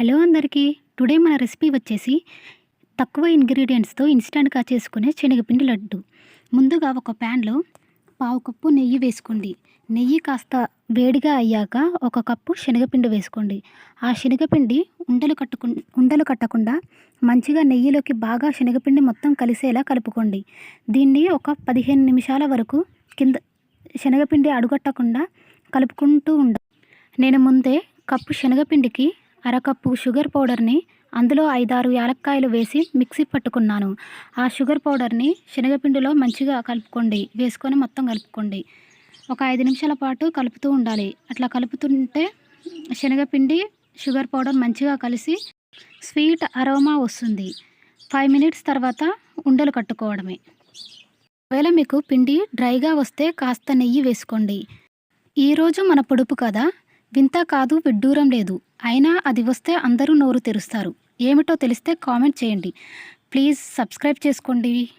Hello అందరికీ. Today మన recipe వచ్చేసి తక్కువ ఇంగ్రీడియంట్స్తో ఇన్స్టెంట్గా చేసుకునే శనగపిండి లడ్డు. ముందుగా ఒక ప్యాన్లో పావు కప్పు నెయ్యి వేసుకోండి. నెయ్యి కాస్త వేడిగా అయ్యాక ఒక కప్పు శనగపిండి వేసుకోండి. ఆ శనగపిండి ఉండలు కట్టుకు ఉండలు కట్టకుండా మంచిగా నెయ్యిలోకి బాగా శనగపిండి మొత్తం కలిసేలా కలుపుకోండి. దీన్ని ఒక పదిహేను నిమిషాల వరకు కింద శనగపిండి అడుగట్టకుండా కలుపుకుంటూ ఉండ నేను ముందే కప్పు శనగపిండికి అరకప్పు షుగర్ పౌడర్ని అందులో ఐదారు యాలక్కాయలు వేసి మిక్సీ పట్టుకున్నాను. ఆ షుగర్ పౌడర్ని శనగపిండిలో మంచిగా కలుపుకోండి. వేసుకొని మొత్తం కలుపుకోండి. ఒక ఐదు నిమిషాల పాటు కలుపుతూ ఉండాలి. అట్లా కలుపుతుంటే శనగపిండి షుగర్ పౌడర్ మంచిగా కలిసి స్వీట్ అరోమా వస్తుంది. ఫైవ్ మినిట్స్ తర్వాత ఉండలు కట్టుకోవడమే. ఒకవేళ మీకు పిండి డ్రైగా వస్తే కాస్త నెయ్యి వేసుకోండి. ఈరోజు మన పొడుపు కదా వింత కాదు విడ్డూరం లేదు. అయినా అది వస్తే అందరూ నోరు తెరుస్తారు. ఏమిటో తెలిస్తే కామెంట్ చేయండి. ప్లీజ్ సబ్స్క్రైబ్ చేసుకోండి.